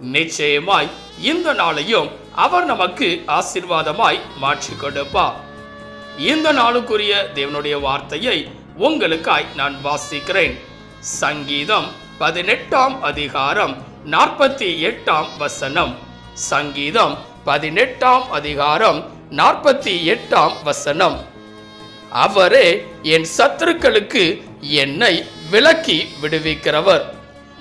நிச்சயமாய் இந்த நாளையும் அவர் நமக்கு ஆசீர்வாதமாய் மாற்றி கொடுப்பார். இந்த நாளுக்குரிய தேவனுடைய வார்த்தையை உங்களுக்காய் நான் வாசிக்கிறேன். சங்கீதம் பதினெட்டாம் அதிகாரம் நாற்பத்தி எட்டாம் வசனம். சங்கீதம் பதினெட்டாம் அதிகாரம் நாற்பத்தி எட்டாம் வசனம். அவரே என் சத்துருக்களுக்கு என்னை விலக்கி விடுவிக்கிறவர்.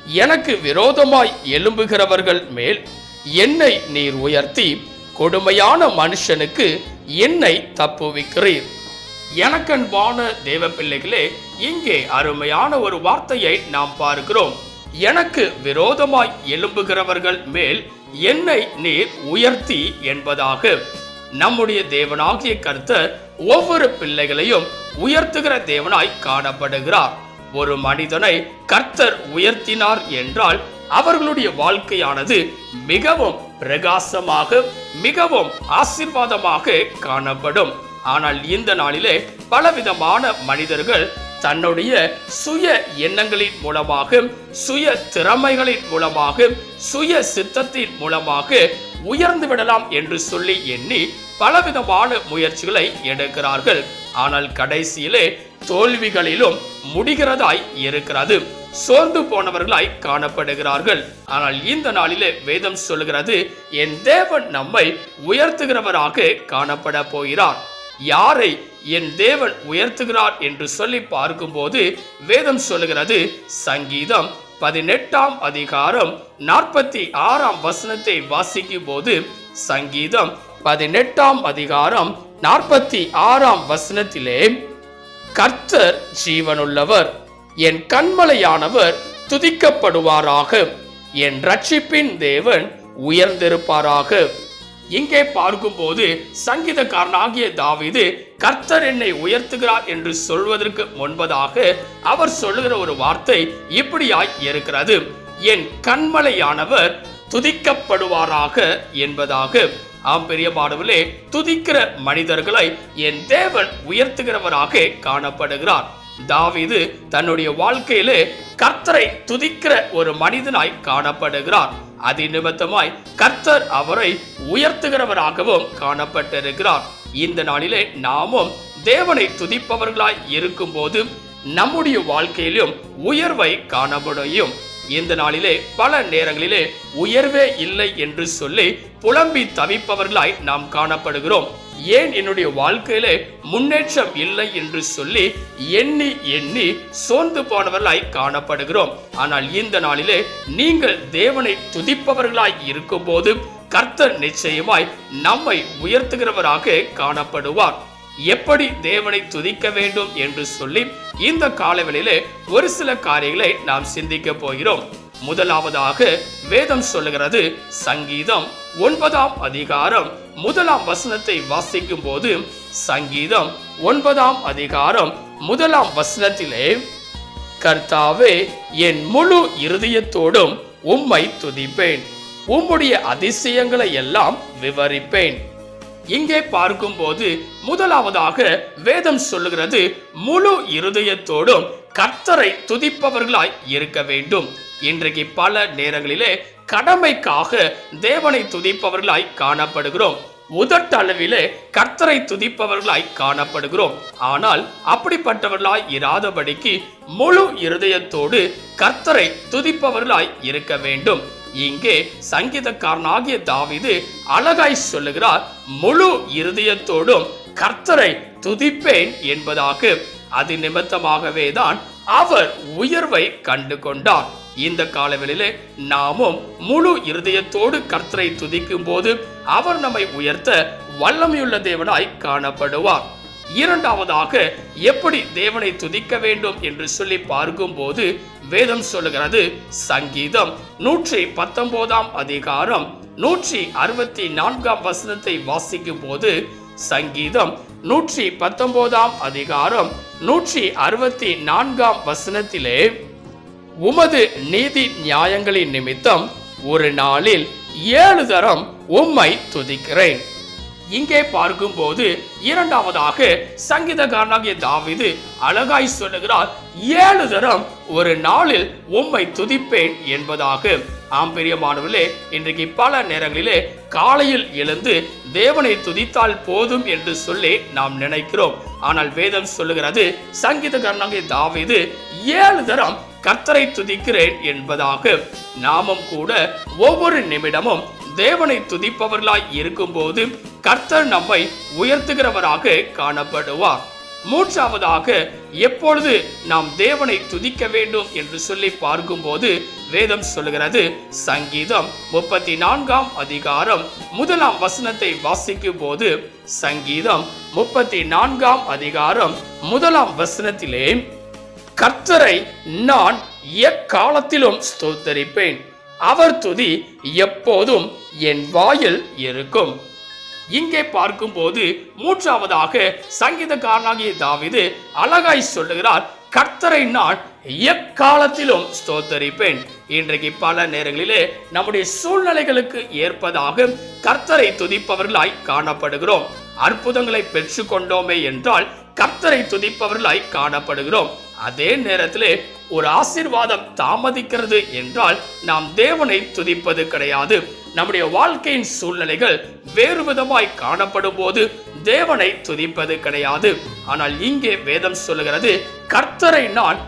எனக்கு விரோதமாய் எழும்புகிறவர்கள் மேல் என்னை நீர் உயர்த்தி கொடுமையான மனுஷனுக்கு என்னை தப்புவிக்கிறீர். எனக்கன்பான தேவ பிள்ளைகளே இங்கே அருமையான ஒரு வார்த்தையை நாம் பார்க்கிறோம். எனக்கு விரோதமாய் எழும்புகிறவர்கள் மேல் என்னை நீர் உயர்த்தி என்பதாக. நம்முடைய தேவனாகிய கருத்தர் ஒவ்வொரு பிள்ளைகளையும் உயர்த்துகிற தேவனாய் காணப்படுகிறார். ஒரு மனிதனை கர்த்தர் உயர்த்தினார் என்றால் அவர்களுடைய வாழ்க்கையானது மிகவும் பிரகாசமாக மிகவும் ஆசீர்வாதமாக காணப்படும். ஆனால் இந்த நாளிலே பலவிதமான மனிதர்கள் தன்னுடைய சுய எண்ணங்களின் மூலமாக சுய திறமைகளின் மூலமாக சுய சித்தத்தின் மூலமாக உயர்ந்து விடலாம் என்று சொல்லி எண்ணி பலவிதமான முயற்சிகளை எடுக்கிறார்கள். ஆனால் கடைசியிலே தோல்விகளிலும் முடிகிறதாய் இருக்கிறது. சோர்ந்து போனவர்களாய் காணப்படுகிறார்கள். ஆனால் இந்த நாளிலே வேதம் சொல்கிறது என் தேவன் நம்மை உயர்த்துகிறவராக காணப்பட போகிறார். யாரை என் தேவன் உயர்த்துகிறார் என்று சொல்லி பார்க்கும்போது வேதம் சொல்லுகிறது சங்கீதம் பதினெட்டாம் அதிகாரம் நாற்பத்தி ஆறாம் வசனத்தை வாசிக்கும் போது சங்கீதம் பதினெட்டாம் அதிகாரம் நாற்பத்தி ஆறாம் வசனத்திலே கர்த்தர் ஜீவனுள்ளவர் என் கண்மலையானவர் துதிக்கப்படுவாராக என் ரட்சிப்பின் தேவன் உயர்ந்திருப்பாராக. இங்கே பார்க்கும்போது சங்கீதக்காரனாகிய தாவிது கர்த்தர் என்னை உயர்த்துகிறார் என்று சொல்வதற்கு முன்பதாக அவர் சொல்லுகிற ஒரு வார்த்தை இப்படியாய் இருக்கிறது. என் கண்மலையானவர் துதிக்கப்படுவாராக என்பதாக. ஆம் பெரியமானவர்களே துதிக்கிற மனிதர்களை என் தேவன் உயர்த்துகிறவராக காணப்படுகிறார். தாவிது தன்னுடைய வாழ்க்கையிலே கர்த்தரை துதிக்கிற ஒரு மனிதனாய் காணப்படுகிறார். அது நிமித்தமாய் கர்த்தர் அவரை உயர்த்துகிறவராகவும் காணப்பட்டிருக்கிறார். இந்த நாளிலே நாமும் தேவனை துதிப்பவர்களாய் இருக்கும்போது நம்முடைய வாழ்க்கையிலும் உயர்வை காண முடியும். இந்த நாளிலே பல நேரங்களிலே உயர்வே இல்லை என்று சொல்லி புலம்பி தவிப்பவர்களாய் நாம் காணப்படுகிறோம். ஏன் என்னுடைய வாழ்க்கையிலே முன்னேற்றம் இல்லை என்று சொல்லி எண்ணி எண்ணி சோர்ந்து போனவர்களாய் காணப்படுகிறோம். ஆனால் இந்த நாளிலே நீங்கள் தேவனை துதிப்பவர்களாய் இருக்கும்போது கர்த்தர் நிச்சயமாய் நம்மை உயர்த்துகிறவராக காணப்படுவார். எப்படி தேவனை துதிக்க வேண்டும் என்று சொல்லி இந்த காலவெளியிலே ஒரு சில காரியங்களை நாம் சிந்திக்க போகிறோம். முதலாவதாக வேதம் சொல்லுகிறது சங்கீதம் ஒன்பதாம் அதிகாரம் முதலாம் வசனத்தை வாசிக்கும் போது சங்கீதம் ஒன்பதாம் அதிகாரம் முதலாம் வசனத்திலே கர்த்தாவே என் முழு இருதயத்தோடும் உம்மை துதிப்பேன். உம்முடைய அதிசயங்களை எல்லாம் விவரிப்பேன். இங்கே பார்க்கும்போது முதலாவதாக வேதம் சொல்லுகிறது முழு இருதயத்தோடும் கர்த்தரை துதிப்பவர்களாய் இருக்க வேண்டும். இன்றைக்கு பல நேரங்களிலே கடமைக்காக தேவனை துதிப்பவர்களாய் காணப்படுகிறோம். உதட்டளவிலே கர்த்தரை துதிப்பவர்களாய் காணப்படுகிறோம். ஆனால் அப்படிப்பட்டவர்களாய் இராதபடிக்கு முழு இருதயத்தோடு கர்த்தரை துதிப்பவர்களாய் இருக்க வேண்டும். இங்கே சங்கீதக்காரனாகிய தாவிது அழகாய் சொல்லுகிறார் முழு இருதயத்தோடும் கர்த்தரை துதிப்பேன் என்பதாக. அது நிமித்தமாகவே தான் அவர் உயர்வை கண்டு கொண்டார். இந்த காலவெளியிலே நாமும் முழு இருதயத்தோடு கர்த்தரை துதிக்கும் போது அவர் நம்மை உயர்த்த வல்லமையுள்ள தேவனாய் காணப்படுவார். இரண்டாவதாக எப்படி தேவனை துதிக்க வேண்டும் என்று சொல்லி பார்க்கும்போது வேதம் சொல்லுகிறது சங்கீதம் நூற்றி பத்தொன்பதாம் அதிகாரம் நூற்றி அறுபத்தி நான்காம் வசனத்தை வாசிக்கும் போது சங்கீதம் நூற்றி பத்தொன்பதாம் அதிகாரம் நூற்றி அறுபத்தி நான்காம் வசனத்திலே உமது நீதி நியாயங்களின் நிமித்தம் ஒரு நாளில் ஏழு தரம் உம்மை துதிக்கிறேன். இங்கே பார்க்கும்போது இரண்டாவதாக சங்கீதக்காரனாகிய தாவீது அழகாய் சொல்லுகிறார் ஏழு தரம் ஒரு நாளில் உம்மை துதிப்பேன் என்பதாக. ஆம் பிரியமானவர்களே இன்றைக்கு பல நேரங்களிலே காலையில் எழுந்து தேவனை துதித்தால் போதும் என்று சொல்லி நாம் நினைக்கிறோம். ஆனால் வேதம் சொல்லுகிறது சங்கீதக்காரனாகிய தாவீது ஏழு தரம் கர்த்தரை துதிக்கிறேன் என்பதாக. நாமும் கூட ஒவ்வொரு நிமிடமும் தேவனை துதிப்பவர்களாய் இருக்கும்போது கர்த்தர் நம்மை உயர்த்துகிறவராக காணப்படுவார். மூன்றாவதாக எப்பொழுது நாம் தேவனை துதிக்க வேண்டும் என்று சொல்லி பார்க்கும்போது வேதம் சொல்லுகிறது சங்கீதம் முப்பத்தி நான்காம் அதிகாரம் முதலாம் வசனத்தை வாசிக்கும் போது சங்கீதம் முப்பத்தி நான்காம் அதிகாரம் முதலாம் வசனத்திலே கர்த்தரை நான் எக்காலத்திலும் ஸ்தோத்தரிப்பேன். அவர் துதி எப்போதும் என் வாயில் இருக்கும். இங்கே பார்க்கும்போது மூன்றாவதாக சங்கீதக்காரனாகிய தாவிது அழகாய் சொல்லுகிறார் கர்த்தரை நான் எக்காலத்திலும் ஸ்தோத்தரிப்பேன். இன்றைக்கு பல நேரங்களிலே நம்முடைய சூழ்நிலைகளுக்கு ஏற்பதாக கர்த்தரை துதிப்பவர்களாய் காணப்படுகிறோம். அற்புதங்களை பெற்றுக்கொண்டோமே என்றால் கர்த்தரை துதிப்பவர்களாய் காணப்படுகிறோம். அதே நேரத்திலே ஒரு ஆசீர்வாதம் தாமதிக்கிறது என்றால் நாம் தேவனை துதிப்பது கிடையாது. நம்முடைய வாழ்க்கையின் சூழ்நிலைகள் வேறு விதமாய் காணப்படும் போது தேவனை துதிப்பது கிடையாது. ஆனால் இங்கே வேதம் சொல்லுகிறது கர்த்தரை நான்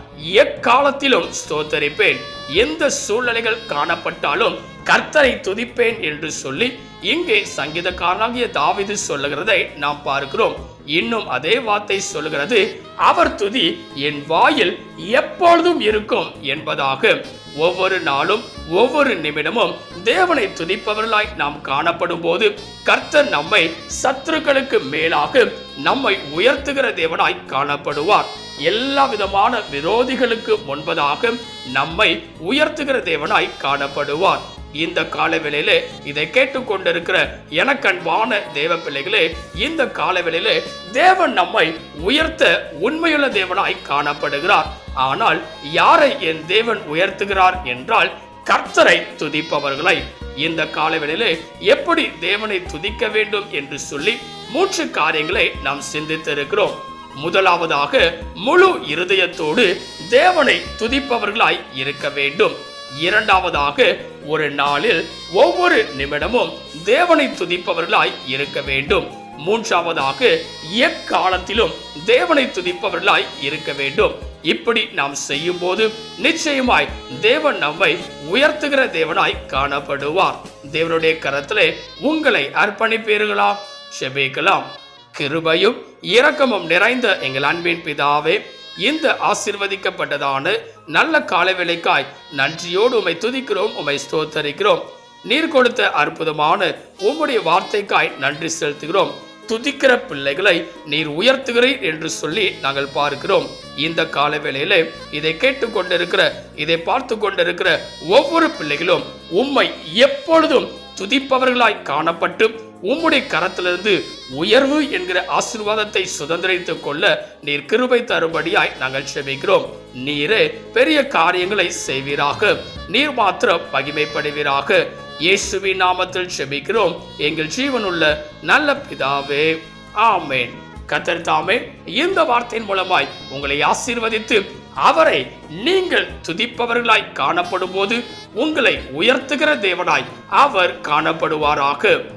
எக்காலத்திலும் ஸ்தோத்தரிப்பேன். எந்த சூழ்நிலைகள் காணப்பட்டாலும் கர்த்தரை துதிப்பேன் என்று சொல்லி இங்கே சங்கீதக்காரனாகிய தாவிது சொல்லுகிறதை நாம் பார்க்கிறோம். இன்னும் அதே வார்த்தை சொல்லுகிறது அவர் துதி என் வாயில் எப்பொழுதும் இருக்கும் என்பதாக. ஒவ்வொரு நாளும் ஒவ்வொரு நிமிடமும் தேவனை துதிப்பவர்களாய் நாம் காணப்படும் போது கர்த்தர் நம்மை சத்துருக்களுக்கு மேலாக நம்மை உயர்த்துகிற தேவனாய் காணப்படுவார். எல்லா விதமான விரோதிகளுக்கு முன்பதாக நம்மை உயர்த்துகிற தேவனாய் காணப்படுவார். இந்த காலவேளையிலே இதை கேட்டுக்கொண்டிருக்கிற எனக்கன்பான தேவ பிள்ளைகளே இந்த காலவேளையிலே தேவன் நம்மை உயர்த்த உண்மையுள்ள தேவனாய் காணப்படுகிறார். ஆனால் யாரை என் தேவன் உயர்த்துகிறார் என்றால் கர்த்தரை துதிப்பவர்களை. இந்த காலவேளையிலே எப்படி தேவனை துதிக்க வேண்டும் என்று சொல்லி மூன்று காரியங்களை நாம் சிந்தித்திருக்கிறோம். முதலாவதாக முழு இருதயத்தோடு தேவனை துதிப்பவர்களாய் இருக்க வேண்டும். இரண்டாவதாக ஒரு நாளில் ஒவ்வொரு நிமிடமும் தேவனை துதிப்பவர்களாய் இருக்க வேண்டும். மூன்றாவதாக எக்காலத்திலும் தேவனை துதிப்பவர்களாய் இருக்க வேண்டும். இப்படி நாம் செய்யும் போது நிச்சயமாய் தேவன் நம்மை உயர்த்துகிற தேவனாய் காணப்படுவார். தேவனுடைய கரத்திலே உங்களை அர்ப்பணிப்பீர்களா? செபிக்கலாம். கிருபையும் இரக்கமும் நிறைந்த எங்கள் அன்பின் பிதாவே இந்த ஆசிர்வதிக்கப்பட்டதான நல்ல காலவேளைக்காய் நன்றியோடு உமை துதிக்கிறோம் உமை ஸ்தோத்தரிக்கிறோம். நீர் கொடுத்த அற்புதமான உம்முடைய வார்த்தைக்காய் நன்றி செலுத்துகிறோம். துதிக்கிற பிள்ளைகளை நீர் உயர்த்துகிறீர் என்று சொல்லி நாங்கள் பார்க்கிறோம். இந்த காலவேளையில இதை கேட்டுக்கொண்டிருக்கிற இதை பார்த்து கொண்டிருக்கிற ஒவ்வொரு பிள்ளைகளும் உம்மை எப்பொழுதும் துதிப்பவர்களாய் காணப்பட்டு உம்முடைய கரத்திலிருந்து உயர்வு என்கிற ஆசீர்வாதத்தை சுதந்திரித்துக் கொள்ள நீர் கிருபை தரும்படியாய் நாங்கள் செபிக்கிறோம். நீரே பெரிய காரியங்களை செய்வீராக. நீர் மாத்திரம் மகிமைப்படுவீராக. இயேசுவின் நாமத்தில் செபிக்கிறோம். எங்கள் ஜீவனுள்ள நல்ல பிதாவே ஆமேன். கத்தர் தாமே இந்த வார்த்தையின் மூலமாய் உங்களை ஆசீர்வதித்து அவரை நீங்கள் துதிப்பவர்களாய் காணப்படும் போது உங்களை உயர்த்துகிற தேவனாய் அவர் காணப்படுவாராக.